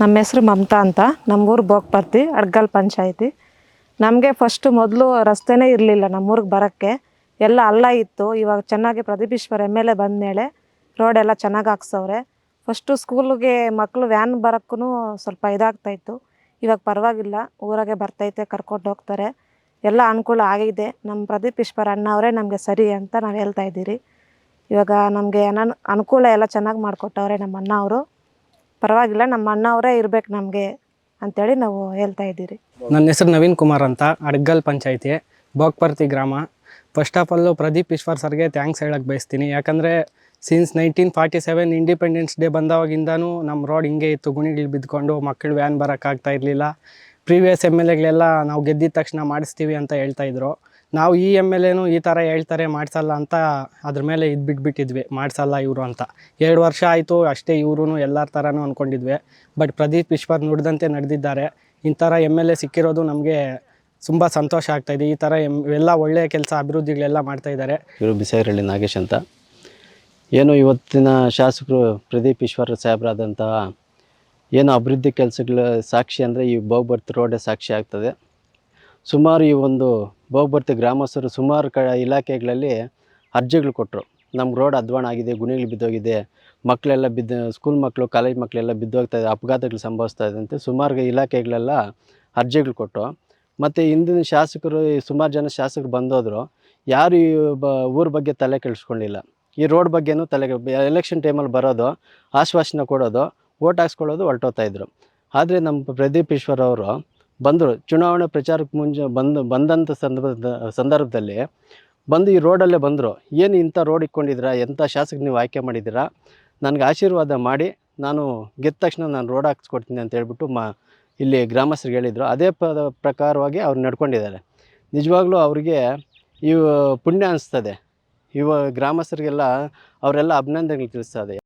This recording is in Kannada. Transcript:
ನಮ್ಮ ಹೆಸರು ಮಮತಾ ಅಂತ. ನಮ್ಮೂರು ಬೋಗ್ಪರ್ತಿ ಅಡ್ಗಲ್ ಪಂಚಾಯತಿ. ನಮಗೆ ಫಸ್ಟು ಮೊದಲು ರಸ್ತೆನೇ ಇರಲಿಲ್ಲ ನಮ್ಮೂರಿಗೆ ಬರೋಕ್ಕೆ. ಎಲ್ಲ ಅಲ್ಲ ಇತ್ತು. ಇವಾಗ ಚೆನ್ನಾಗಿ Pradeep Eshwar M L A ಬಂದಮೇಲೆ ರೋಡೆಲ್ಲ ಚೆನ್ನಾಗಿ ಹಾಕ್ಸವ್ರೆ. ಫಸ್ಟು ಸ್ಕೂಲಿಗೆ ಮಕ್ಕಳು ವ್ಯಾನ್ ಬರೋಕ್ಕೂ ಸ್ವಲ್ಪ ಇದಾಗ್ತಾಯಿತ್ತು ಇವಾಗ ಪರವಾಗಿಲ್ಲ. ಊರಾಗೆ ಬರ್ತೈತೆ, ಕರ್ಕೊಂಡು ಹೋಗ್ತಾರೆ. ಎಲ್ಲ ಅನುಕೂಲ ಆಗಿದೆ. ನಮ್ಮ ಪ್ರದೀಪ್ ಈಶ್ವರ್ ಅಣ್ಣ ಅವರೇ ನಮಗೆ ಸರಿ ಅಂತ ನಾವು ಹೇಳ್ತಾ ಇದ್ದೀರಿ. ಇವಾಗ ನಮಗೆ ಅನನ್ ಅನುಕೂಲ ಎಲ್ಲ ಚೆನ್ನಾಗಿ ಮಾಡಿಕೊಟ್ಟವ್ರೆ ನಮ್ಮ ಅಣ್ಣ ಅವರು. ಪರವಾಗಿಲ್ಲ, ನಮ್ಮ ಅಣ್ಣ ಅವರೇ ಇರ್ಬೇಕು ನಮಗೆ ಅಂತೇಳಿ ನಾವು ಹೇಳ್ತಾ ಇದ್ದೀರಿ. ನನ್ನ ಹೆಸರು ನವೀನ್ ಕುಮಾರ್ ಅಂತ, ಅಡ್ಗಲ್ ಪಂಚಾಯತಿ, ಬೋಗ್ಪರ್ತಿ ಗ್ರಾಮ. First of all Pradeep Eshwar ಸರ್ಗೆ ಥ್ಯಾಂಕ್ಸ್ ಹೇಳಕ್ಕೆ ಬಯಸ್ತೀನಿ. ಯಾಕಂದರೆ since nineteen forty seven independence day ಬಂದಾವಾಗಿಂದನೂ ನಮ್ಮ ರೋಡ್ ಹಿಂಗೆ ಇತ್ತು, ಗುಣಿಗಳು ಬಿದ್ದುಕೊಂಡು ಮಕ್ಕಳು ವ್ಯಾನ್ ಬರೋಕ್ಕಾಗ್ತಾ ಇರಲಿಲ್ಲ. ಪ್ರೀವಿಯಸ್ ಎಂ ಎಲ್ ಎಗಳೆಲ್ಲ ನಾವು ಗೆದ್ದಿದ ತಕ್ಷಣ ಮಾಡಿಸ್ತೀವಿ ಅಂತ ಹೇಳ್ತಾ ಇದ್ರು. ನಾವು ಈ ಎಂ ಎಲ್ ಎನು ಈ ಥರ ಹೇಳ್ತಾರೆ ಮಾಡಿಸಲ್ಲ ಅಂತ ಅದ್ರ ಮೇಲೆ ಇದು ಬಿಟ್ಬಿಟ್ಟಿದ್ವಿ, ಮಾಡಿಸಲ್ಲ ಇವರು ಅಂತ. ಎರಡು ವರ್ಷ ಆಯಿತು, ಅಷ್ಟೇ ಇವರು ಎಲ್ಲರ ಥರನೂ ಅಂದ್ಕೊಂಡಿದ್ವಿ ಬಟ್ ಪ್ರದೀಪ್ ಈಶ್ವರ್ ನುಡಿದಂತೆ ನಡೆದಿದ್ದಾರೆ. ಇಂಥರ ಥರ ಎಂ ಎಲ್ ಎ ಸಿಕ್ಕಿರೋದು ನಮಗೆ ತುಂಬ ಸಂತೋಷ ಆಗ್ತಾಯಿದೆ ಈ ಥರ ಎಂ, ಎಲ್ಲ ಒಳ್ಳೆಯ ಕೆಲಸ, ಅಭಿವೃದ್ಧಿಗಳೆಲ್ಲ ಮಾಡ್ತಾಯಿದ್ದಾರೆ ಇವರು ಬಿಸೈರಳ್ಳಿ ನಾಗೇಶ್ ಅಂತ. ಏನು ಇವತ್ತಿನ ಶಾಸಕರು ಪ್ರದೀಪ್ ಈಶ್ವರ ಸಾಹೇಬರಾದಂತಹ ಏನು ಅಭಿವೃದ್ಧಿ ಕೆಲಸಗಳ ಸಾಕ್ಷಿ ಅಂದರೆ ಈ ಬೌಬರ್ತ್ ರೋಡೇ ಸಾಕ್ಷಿ ಆಗ್ತದೆ. ಸುಮಾರು ಈ ಒಂದು ಬೋಗ್ಬರ್ತಿ ಗ್ರಾಮಸ್ಥರು ಸುಮಾರು ಕ ಇಲಾಖೆಗಳಲ್ಲಿ ಅರ್ಜಿಗಳು ಕೊಟ್ಟರು ನಮ್ಮ ರೋಡ್ ಅಧ್ವಾನ ಆಗಿದೆ, ಗುಣಿಗಳು ಬಿದ್ದೋಗಿದೆ ಮಕ್ಕಳೆಲ್ಲ ಬಿದ್ದು ಸ್ಕೂಲ್ ಮಕ್ಕಳು ಕಾಲೇಜ್ ಮಕ್ಕಳೆಲ್ಲ ಬಿದ್ದೋಗ್ತಾ ಇದೆ, ಅಪಘಾತಗಳು ಸಂಭವಿಸ್ತಾ ಇದೆ ಅಂತ ಸುಮಾರು ಇಲಾಖೆಗಳೆಲ್ಲ ಅರ್ಜಿಗಳು ಕೊಟ್ಟರು ಮತ್ತು ಹಿಂದಿನ ಶಾಸಕರು, ಸುಮಾರು ಜನ ಶಾಸಕರು ಬಂದೋದ್ರು. ಯಾರು ಈ ಬ, ಊರ ಬಗ್ಗೆ ತಲೆ ಕೆಡಿಸ್ಕೊಂಡಿಲ್ಲ. ಈ ರೋಡ್ ಬಗ್ಗೆನೂ ತಲೆ ಎಲೆಕ್ಷನ್ ಟೈಮಲ್ಲಿ ಬರೋದು, ಆಶ್ವಾಸನೆ ಕೊಡೋದು ಓಟ್ ಹಾಕ್ಸ್ಕೊಳ್ಳೋದು ಹೊರಟೋಗ್ತಾಯಿದ್ರು ಆದರೆ ನಮ್ಮ ಪ್ರದೀಪ್ ಈಶ್ವರ್ ಅವರು ಬಂದರು. ಚುನಾವಣೆ ಪ್ರಚಾರಕ್ಕೆ ಮುಂಚೆ ಬಂದು ಬಂದಂಥ ಸಂದರ್ಭದ ಸಂದರ್ಭದಲ್ಲಿ ಬಂದು ಈ ರೋಡಲ್ಲೇ ಬಂದರು. ಏನು ಇಂಥ ರೋಡ್ ಇಟ್ಕೊಂಡಿದ್ದೀರಾ? ಎಂಥ ಶಾಸಕ ನೀವು ಆಯ್ಕೆ ಮಾಡಿದ್ದೀರಾ? ನನಗೆ ಆಶೀರ್ವಾದ ಮಾಡಿ, ನಾನು ಗೆದ್ದ ತಕ್ಷಣ ನಾನು ರೋಡ್ ಹಾಕ್ಸ್ಕೊಡ್ತೀನಿ ಅಂತ ಹೇಳ್ಬಿಟ್ಟು ಮಾ, ಇಲ್ಲಿ ಗ್ರಾಮಸ್ಥರಿಗೆ ಹೇಳಿದರು. ಅದೇ ಪದ ಪ್ರಕಾರವಾಗಿ ಅವ್ರು ನಡ್ಕೊಂಡಿದ್ದಾರೆ. ನಿಜವಾಗ್ಲೂ ಅವರಿಗೆ ಇವು ಪುಣ್ಯ ಅನಿಸ್ತದೆ. ಇವ ಗ್ರಾಮಸ್ಥರಿಗೆಲ್ಲ ಅವರೆಲ್ಲ ಅಭಿನಂದನೆಗಳು ತಿಳಿಸ್ತದೆ.